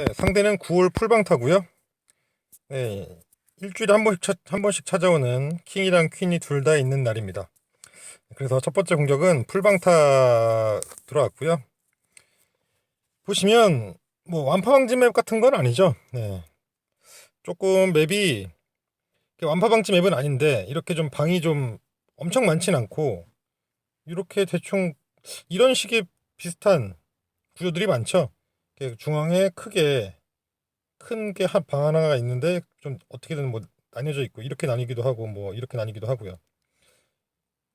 네, 상대는 9월 풀방타고요. 네, 일주일에 한 번씩, 차- 한 번씩 찾아오는 킹이랑 퀸이 둘 다 있는 날입니다. 그래서 첫 번째 공격은 풀방타 들어왔고요. 보시면 뭐 완파방지 맵 같은 건 아니죠. 네. 조금 맵이 완파방지 맵은 아닌데 이렇게 좀 방이 좀 엄청 많진 않고 이렇게 대충 이런 식의 비슷한 구조들이 많죠. 중앙에 크게 큰 게 한 방 하나가 있는데 좀 어떻게든 뭐 나뉘어져 있고 이렇게 나뉘기도 하고 뭐 이렇게 나뉘기도 하고요.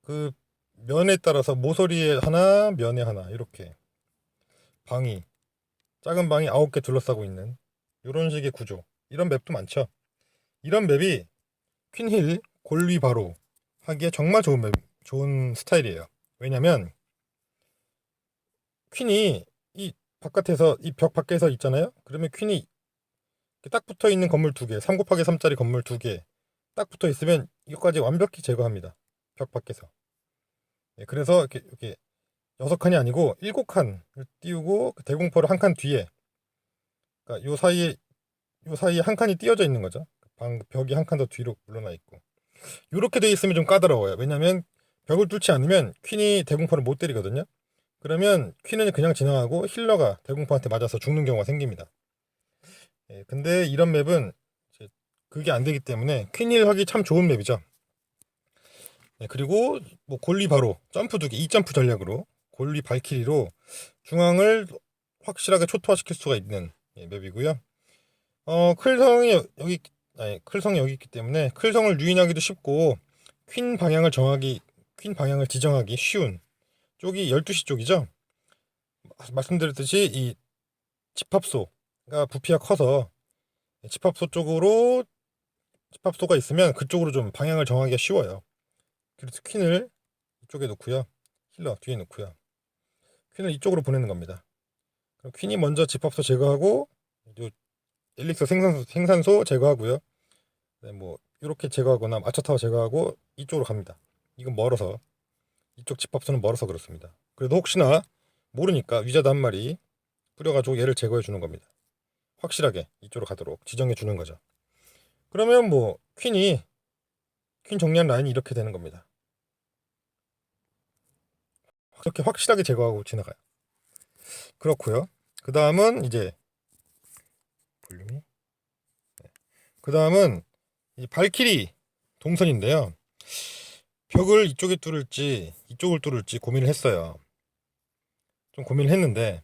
그 면에 따라서 모서리에 하나, 면에 하나 이렇게 방이 작은 방이 아홉 개 둘러싸고 있는 이런 식의 구조. 이런 맵도 많죠. 이런 맵이 퀸힐 골위 바로 하기에 정말 좋은 맵, 좋은 스타일이에요. 왜냐면 퀸이 이 바깥에서 이 벽 밖에서 있잖아요. 그러면 퀸이 딱 붙어 있는 건물 두 개, 3 곱하기 3짜리 건물 두 개 딱 붙어 있으면 이것까지 완벽히 제거합니다. 벽 밖에서. 예, 그래서 이렇게, 이렇게 여섯 칸이 아니고 일곱 칸을 띄우고 그 대공포를 한 칸 뒤에 그러니까 요 사이에 요 사이에 한 칸이 띄어져 있는 거죠. 방 벽이 한 칸 더 뒤로 물러나 있고 이렇게 돼 있으면 좀 까다로워요. 왜냐면 벽을 뚫지 않으면 퀸이 대공포를 못 때리거든요. 그러면 퀸은 그냥 지나가고 힐러가 대공포한테 맞아서 죽는 경우가 생깁니다. 예, 근데 이런 맵은 그게 안 되기 때문에 퀸힐 하기 참 좋은 맵이죠. 예, 그리고 뭐 골리 바로 점프 두개 2점프 전략으로 골리 발키리로 중앙을 확실하게 초토화시킬 수가 있는 예, 맵이고요. 어, 클성이 여- 여기 아니, 클성이 여기 있기 때문에 클성을 유인하기도 쉽고 퀸 방향을 정하기 퀸 방향을 지정하기 쉬운 쪽이 12시 쪽이죠. 마- 말씀드렸듯이 이 집합소가 부피가 커서 집합소 쪽으로 집합소가 있으면 그쪽으로 좀 방향을 정하기가 쉬워요. 그래서 퀸을 이쪽에 놓고요. 힐러 뒤에 놓고요. 퀸을 이쪽으로 보내는 겁니다. 그럼 퀸이 먼저 집합소 제거하고 요 엘릭서 생산소, 생산소 제거하고요. 네, 뭐 이렇게 제거하거나 마차타워 제거하고 이쪽으로 갑니다. 이건 멀어서 이쪽 집합소는 멀어서 그렇습니다. 그래도 혹시나 모르니까 위자드 한 마리 뿌려가지고 얘를 제거해 주는 겁니다. 확실하게 이쪽으로 가도록 지정해 주는 거죠. 그러면 뭐 퀸이 퀸 정리한 라인이 이렇게 되는 겁니다. 이렇게 확실하게 제거하고 지나가요. 그렇고요. 그 다음은 이제 볼륨이 그 다음은 이 발키리 동선인데요. 벽을 이쪽에 뚫을지 이쪽을 뚫을지 고민을 했어요. 좀 고민을 했는데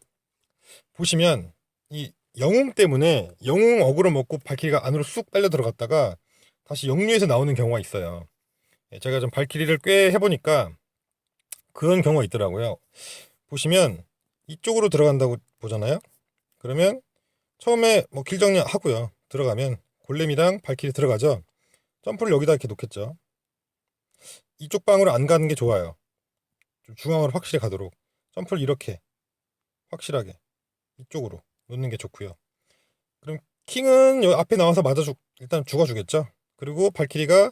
보시면 이 영웅 때문에 영웅 어그로 먹고 발키리가 안으로 쑥 빨려 들어갔다가 다시 영류에서 나오는 경우가 있어요. 예, 제가 좀 발키리를 꽤 해보니까 그런 경우가 있더라고요. 보시면 이쪽으로 들어간다고 보잖아요. 그러면 처음에 뭐 길 정리 하고요. 들어가면 골렘이랑 발키리 들어가죠. 점프를 여기다 이렇게 놓겠죠. 이쪽 방으로 안 가는 게 좋아요. 좀 중앙으로 확실히 가도록 점프를 이렇게 확실하게 이쪽으로 놓는 게 좋고요. 그럼 킹은 여 앞에 나와서 맞아 주 일단 죽어 주겠죠. 그리고 발키리가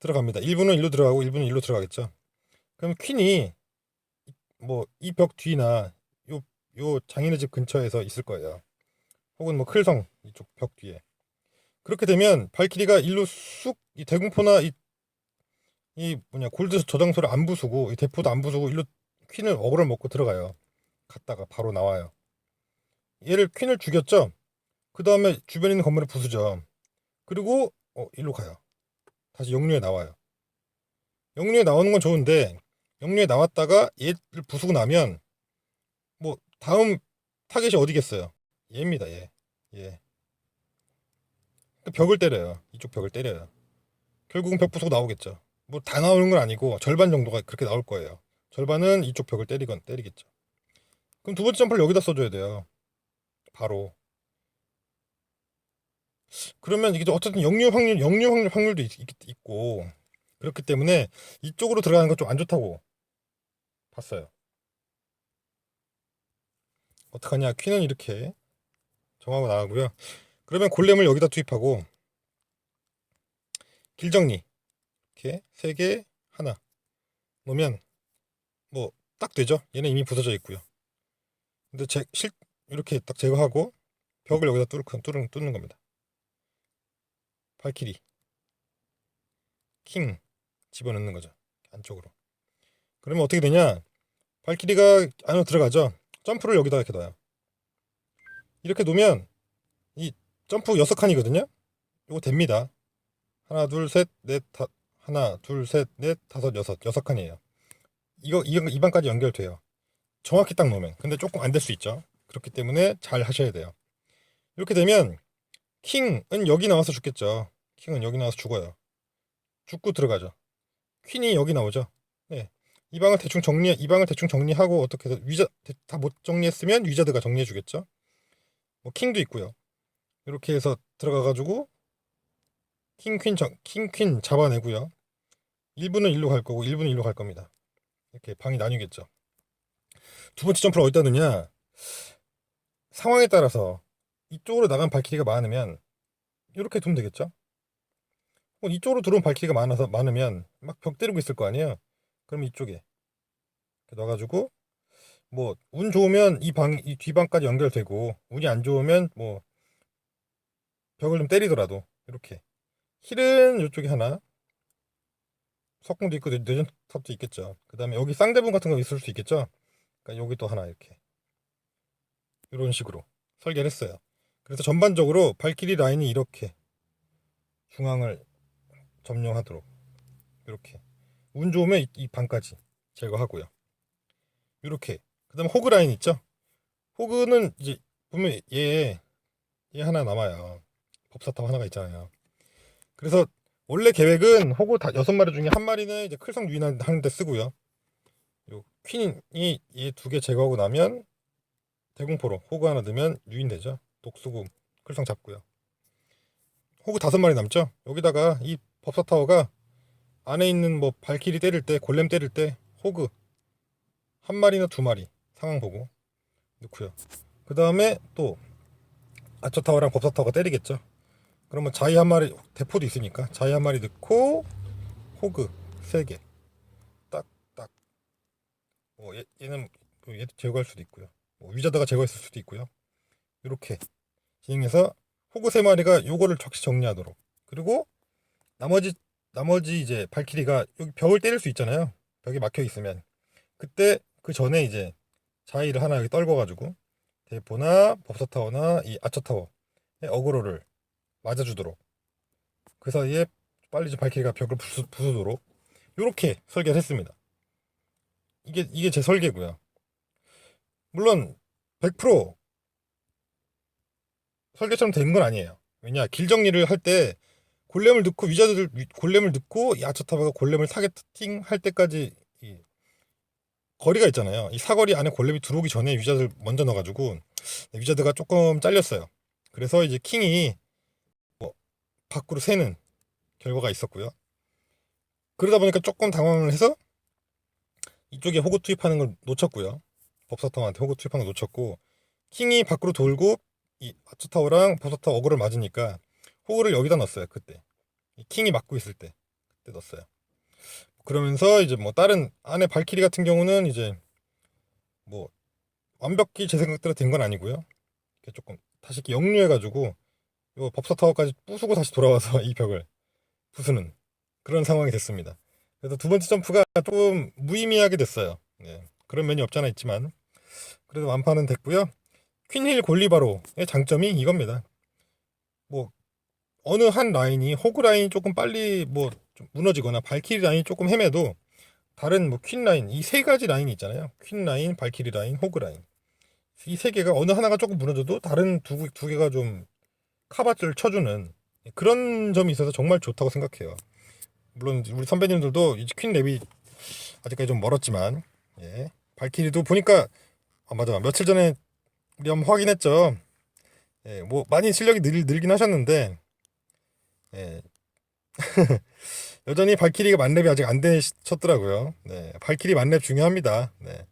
들어갑니다. 1분은 일로 들어가고 1분은 일로 들어가겠죠. 그럼 퀸이 뭐 이 벽 뒤나 요 요 장인의 집 근처에서 있을 거예요. 혹은 뭐 클성 이쪽 벽 뒤에. 그렇게 되면 발키리가 일로 쑥 이 대공포나 이, 이 뭐냐 골드 저장소를 안 부수고 이 대포도 안 부수고 일로 퀸을 어그를 먹고 들어가요. 갔다가 바로 나와요. 얘를 퀸을 죽였죠. 그 다음에 주변에 있는 건물을 부수죠. 그리고 어 일로 가요. 다시 영류에 나와요. 영류에 나오는 건 좋은데 영류에 나왔다가 얘를 부수고 나면 뭐 다음 타겟이 어디겠어요? 얘입니다. 얘. 얘. 그 벽을 때려요. 이쪽 벽을 때려요. 결국은 벽 부수고 나오겠죠. 뭐 다 나오는 건 아니고 절반 정도가 그렇게 나올 거예요. 절반은 이쪽 벽을 때리건 때리겠죠. 그럼 두 번째 점프를 여기다 써줘야 돼요. 바로. 그러면 이게 어쨌든 역류 확률, 역류 확률, 확률도 있, 있, 고 그렇기 때문에 이쪽으로 들어가는 건 좀 안 좋다고 봤어요. 어떡하냐. 퀸은 이렇게 정하고 나가고요. 그러면 골렘을 여기다 투입하고 길 정리 이렇게 세 개 하나 놓으면 뭐 딱 되죠. 얘는 이미 부서져 있고요. 근데 제, 실 이렇게 딱 제거하고 벽을 여기다 뚫는, 뚫는, 뚫는 겁니다. 발키리 킹 집어넣는 거죠 안쪽으로. 그러면 어떻게 되냐? 발키리가 안으로 들어가죠. 점프를 여기다 이렇게 넣어요. 이렇게 놓으면 이 점프 여섯 칸이거든요. 이거 됩니다. 하나, 둘, 셋, 넷, 다, 하나, 둘, 셋, 넷, 다섯, 여섯, 여섯 칸이에요. 이거 이, 이 방까지 연결돼요. 정확히 딱 놓으면. 근데 조금 안 될 수 있죠. 그렇기 때문에 잘 하셔야 돼요. 이렇게 되면 킹은 여기 나와서 죽겠죠. 킹은 여기 나와서 죽어요. 죽고 들어가죠. 퀸이 여기 나오죠. 네. 이 방을 대충 정리 이 방을 대충 정리하고 어떻게 해서 위자 다 못 정리했으면 위자드가 정리해 주겠죠. 뭐 킹도 있고요. 이렇게 해서 들어가 가지고 킹퀸 킹퀸 잡아내고요. 1분은 일로 갈 거고 1분은 일로 갈 겁니다. 이렇게 방이 나뉘겠죠. 두 번째 점프를 어디다 넣냐? 상황에 따라서 이쪽으로 나간 발키리가 많으면 이렇게 두면 되겠죠. 뭐 이쪽으로 들어온 발키리가 많아서 많으면 막 벽 때리고 있을 거 아니에요. 그럼 이쪽에 이렇게 넣어가지고 뭐 운 좋으면 이 방 이 뒷방까지 연결되고 운이 안 좋으면 뭐 벽을 좀 때리더라도 이렇게 힐은 이쪽에 하나 석궁도 있고 내전 탑도 있겠죠. 그 다음에 여기 쌍대분 같은 거 있을 수 있겠죠. 그러니까 여기 또 하나 이렇게 이런 식으로 설계를 했어요. 그래서 전반적으로 발키리 라인이 이렇게 중앙을 점령하도록 이렇게 운 좋으면 이, 이 방까지 제거하고요. 이렇게 그 다음에 호그 라인 있죠. 호그는 이제 보면 얘, 얘 하나 남아요. 법사탑 하나가 있잖아요. 그래서 원래 계획은 호그 다 여섯 마리 중에 한 마리는 이제 클성 유인하는 데 쓰고요. 요 퀸이 얘두개 제거하고 나면 대공포로 호그 하나 넣으면 유인되죠. 독수궁 클성 잡고요. 호그 다섯 마리 남죠. 여기다가 이 법사 타워가 안에 있는 뭐 발키리 때릴 때 골렘 때릴 때 호그 한 마리나 두 마리 상황 보고 넣고요. 그 다음에 또 아처 타워랑 법사 타워가 때리겠죠. 그러면 자이 한 마리 대포도 있으니까 자이 한 마리 넣고 호그 세 개. 딱딱. 뭐 얘, 얘는 뭐 얘도 제거할 수도 있고요. 뭐 위자드가 제거했을 수도 있고요. 이렇게 진행해서 호그 세 마리가 요거를 적시 정리하도록. 그리고 나머지 나머지 이제 발키리가 여기 벽을 때릴 수 있잖아요. 벽이 막혀 있으면 그때 그 전에 이제 자이를 하나 여기 떨궈 가지고 대포나 법사타워나 이 아처타워의 어그로를 맞아주도록 그 사이에 빨리 좀 발키리가 벽을 부수, 부수도록 이렇게 설계를 했습니다. 이게 이게 제 설계고요. 물론 100% 설계처럼 된 건 아니에요. 왜냐 길 정리를 할 때 골렘을 넣고 위자들 골렘을 넣고 이 아처타워가 골렘을 타겟팅 할 때까지 이 거리가 있잖아요. 이 사거리 안에 골렘이 들어오기 전에 위자들 먼저 넣어가지고 위자드가 조금 잘렸어요. 그래서 이제 킹이 뭐 밖으로 새는 결과가 있었고요. 그러다 보니까 조금 당황을 해서 이쪽에 호구 투입하는 걸 놓쳤고요. 법사타워한테 호구 투입하는 걸 놓쳤고 킹이 밖으로 돌고 이 아츠타워랑 법사타워 어그를 맞으니까 호구를 여기다 넣었어요. 그때 이 킹이 막고 있을 때 그때 넣었어요. 그러면서 이제 뭐 다른 안에 발키리 같은 경우는 이제 뭐 완벽히 제 생각대로 된 건 아니고요. 조금 다시 이렇게 역류해가지고 요 법사 타워까지 부수고 다시 돌아와서 이 벽을 부수는 그런 상황이 됐습니다. 그래서 두 번째 점프가 조금 무의미하게 됐어요. 네, 그런 면이 없잖아 있지만 그래도 완파는 됐고요. 퀸힐 골리바로의 장점이 이겁니다. 뭐 어느 한 라인이 호그 라인이 조금 빨리 뭐좀 무너지거나 발키리 라인이 조금 헤매도 다른 뭐 퀸 라인 이 세 가지 라인이 있잖아요. 퀸 라인, 발키리 라인, 호그 라인 이 세 개가 어느 하나가 조금 무너져도 다른 두, 두 개가 좀 카바를 쳐주는 그런 점이 있어서 정말 좋다고 생각해요. 물론 우리 선배님들도 퀸 랩이 아직까지 좀 멀었지만 예. 발키리도 보니까 아 맞아 며칠 전에 우리 한번 확인했죠. 예, 뭐 많이 실력이 늘, 늘긴 하셨는데 예. 여전히 발키리가 만렙이 아직 안 되셨더라고요. 네, 발키리 만렙 중요합니다. 네.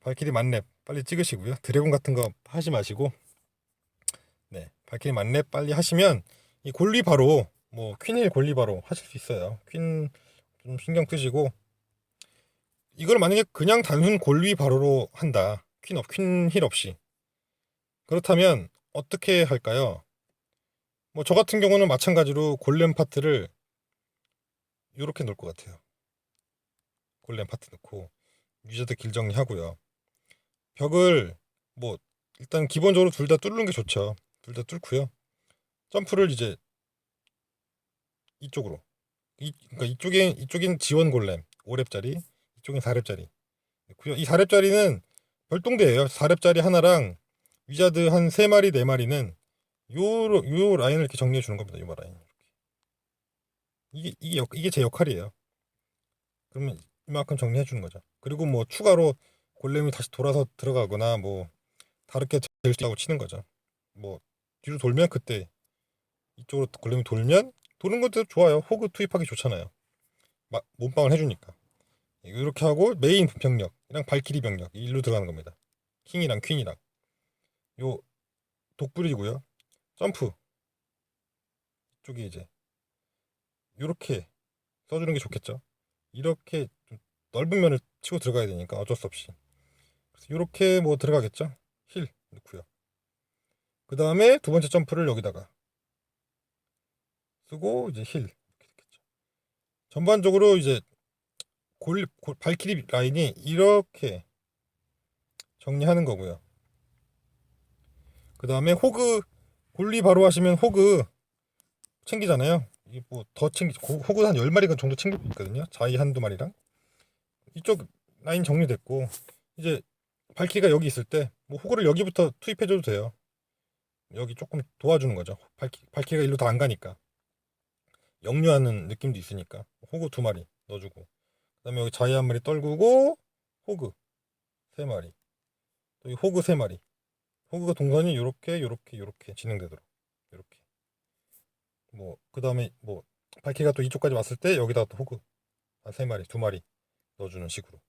발키리 만렙 빨리 찍으시고요. 드래곤 같은 거 하지 마시고 네, 발키리 만렙 빨리 하시면 이 골리 바로 뭐 퀸힐 골리 바로 하실 수 있어요. 퀸 좀 신경 쓰시고 이걸 만약에 그냥 단순 골리 바로로 한다. 퀸업 퀸힐 없이 그렇다면 어떻게 할까요? 뭐 저 같은 경우는 마찬가지로 골렘 파트를 이렇게 놓을 것 같아요. 골렘 파트 넣고 유저드 길 정리하고요. 벽을 뭐 일단 기본적으로 둘 다 뚫는 게 좋죠. 둘 다 뚫고요. 점프를 이제 이쪽으로 이 그러니까 이쪽에 이쪽엔 지원 골렘 5렙짜리 이쪽엔 4렙짜리 그이 4렙짜리는 별동대예요. 4렙짜리 하나랑 위자드 한 3마리 4마리는 요, 요 라인을 이렇게 정리해 주는 겁니다. 요 라인. 이게 이게 역- 이게 제 역할이에요. 그러면 이만큼 정리해 주는 거죠. 그리고 뭐 추가로 골렘이 다시 돌아서 들어가거나 뭐 다르게 될 수 있다고 치는 거죠. 뭐 뒤로 돌면 그때 이쪽으로 골렘이 돌면 도는 것도 좋아요. 호그 투입하기 좋잖아요. 막 몸빵을 해주니까. 이렇게 하고 메인 병력이랑 발키리 병력 일로 들어가는 겁니다. 킹이랑 퀸이랑 요 독불이고요. 점프 이쪽에 이제 이렇게 써주는 게 좋겠죠. 이렇게 좀 넓은 면을 치고 들어가야 되니까 어쩔 수 없이 그래서 이렇게 뭐 들어가겠죠. 힐 넣고요. 그 다음에 두 번째 점프를 여기다가 쓰고 이제 힐. 전반적으로 이제 골, 골 발키리 라인이 이렇게 정리하는 거고요. 그 다음에 호그 골리 바로 하시면 호그 챙기잖아요. 이게 뭐 더 챙기 고- 호그 한 10마리가 정도 챙기고 있거든요. 자이 한두 마리랑 이쪽 라인 정리됐고 이제 발키리가 여기 있을 때 뭐 호그를 여기부터 투입해줘도 돼요. 여기 조금 도와주는 거죠. 발키, 발키리가 일로 다 안 가니까. 역류하는 느낌도 있으니까. 호그 두 마리 넣어주고. 그 다음에 여기 자이 한 마리 떨구고 호그 세 마리. 또 이 호그 세 마리. 호그가 동선이 요렇게 요렇게 요렇게 진행되도록. 요렇게. 뭐 그 다음에 뭐 발키가 또 이쪽까지 왔을 때 여기다가 또 호그 한 세 마리 두 마리 넣어주는 식으로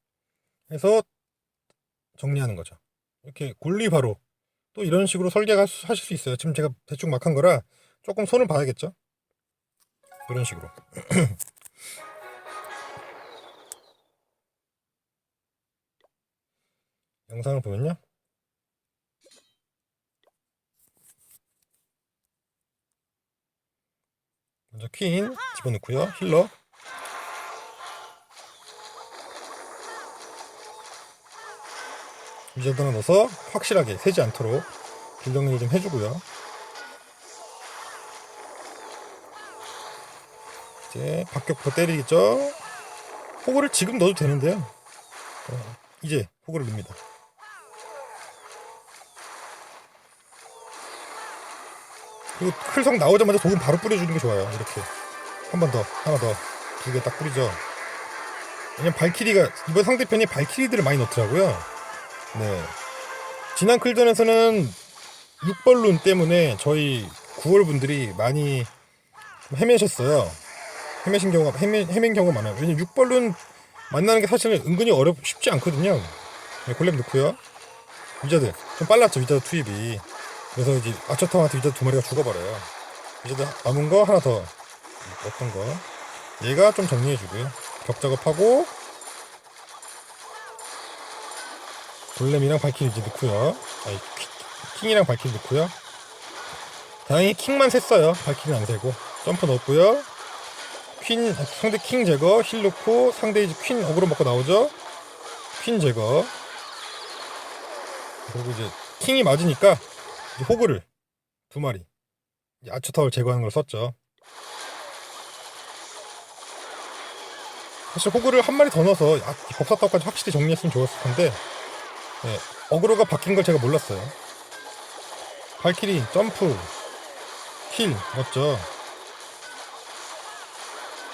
해서 정리하는 거죠. 이렇게 골리 바로 또 이런 식으로 설계가 하실 수 있어요. 지금 제가 대충 막 한 거라 조금 손을 봐야겠죠? 이런 식으로. 영상을 보면요. 먼저 퀸 집어넣고요. 힐러 위저드 하나 넣어서 확실하게 새지 않도록 길 정리를 좀 해주고요. 이제 박격포 때리겠죠? 호구를 지금 넣어도 되는데요. 어, 이제 호구를 넣습니다. 그리고 클성 나오자마자 도금 바로 뿌려주는 게 좋아요. 이렇게. 한 번 더 하나 더. 두 개 딱 뿌리죠. 왜냐면 발키리가 이번 상대편이 발키리들을 많이 넣더라고요 네. 지난 클전에서는 6벌룬 때문에 저희 9월 분들이 많이 헤매셨어요. 헤매신 경우가 헤매, 헤맨 경우가 많아요. 왜냐면 6벌룬 만나는 게 사실은 은근히 어렵 쉽지 않거든요. 네, 골렘 넣고요. 위자드 좀 빨랐죠 위자드 투입이. 그래서 이제 아처타한테 위자드 두 마리가 죽어버려요. 위자드 남은 거 하나 더 어떤 거? 얘가 좀 정리해주고요. 벽 작업하고 골렘이랑 발키리 넣고요. 아니 키- 킹이랑 발키리 넣고요. 다행히 킹만 셌어요. 발키리는 안 세고. 점프 넣었고요. 퀸 상대 킹 제거. 힐 넣고 상대 이제 퀸 어그로 먹고 나오죠. 퀸 제거. 그리고 이제 킹이 맞으니까 이제 호그를 두 마리 이제 아처타월 제거하는 걸 썼죠. 사실 호그를 한 마리 더 넣어서 아, 법사타까지 확실히 정리했으면 좋았을 텐데 네, 어그로가 바뀐 걸 제가 몰랐어요. 발키리 점프 힐 넣었죠?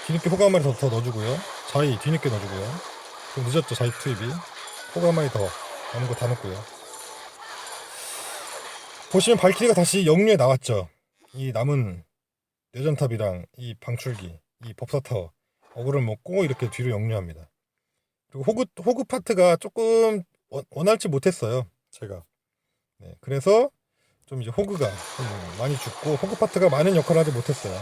뒤늦게 마리 더, 더 넣어주고요. 자이 뒤늦게 넣어주고요. 좀 늦었죠 자이 투입이. 마리 더 남은 거 다 넣고요. 보시면 발키리가 다시 영류에 나왔죠. 이 남은 내전탑이랑 이 방출기 이 법사타워 어그를 먹고 이렇게 뒤로 영류합니다. 그리고 호그, 호그 파트가 조금 원, 원할지 못했어요 제가 네, 그래서 좀 이제 호그가 좀 많이 죽고 호그 파트가 많은 역할을 하지 못했어요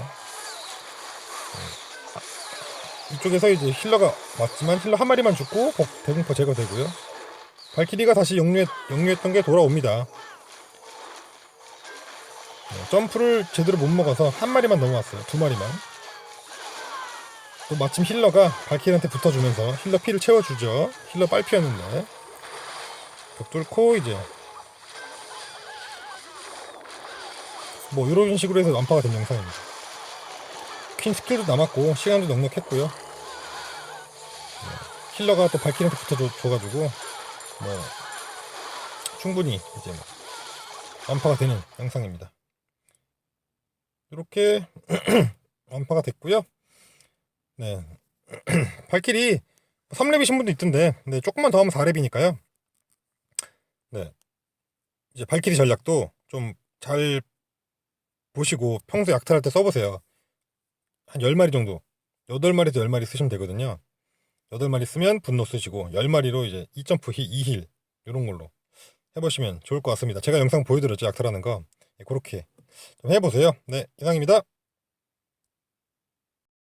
이쪽에서 이제 힐러가 왔지만 힐러 한 마리만 죽고 복- 대공포 제거되고요. 발키리가 다시 영유했, 영유했던 게 돌아옵니다. 네, 점프를 제대로 못 먹어서 한 마리만 넘어왔어요. 두 마리만. 또 마침 힐러가 발키리한테 붙어주면서 힐러 피를 채워주죠. 힐러 빨피였는데 벽 뚫고 이제 뭐 이런 식으로 해서 완파가 된 영상입니다. 퀸 스킬도 남았고 시간도 넉넉했고요. 네, 힐러가 또 발키리한테 붙어줘가지고 뭐 충분히 이제 뭐 완파가 되는 영상입니다. 이렇게 완파가 됐고요. 네. 발키리 3렙이신 분도 있던데, 네, 조금만 더 하면 4렙이니까요. 네. 이제 발키리 전략도 좀 잘 보시고 평소 약탈할 때 써보세요. 한 10마리 정도, 8마리에서 10마리 쓰시면 되거든요. 8마리 쓰면 분노 쓰시고, 10마리로 이제 2점프 힐, 2힐, 이런 걸로 해보시면 좋을 것 같습니다. 제가 영상 보여드렸죠, 약탈하는 거. 네, 그렇게 좀 해보세요. 네, 이상입니다.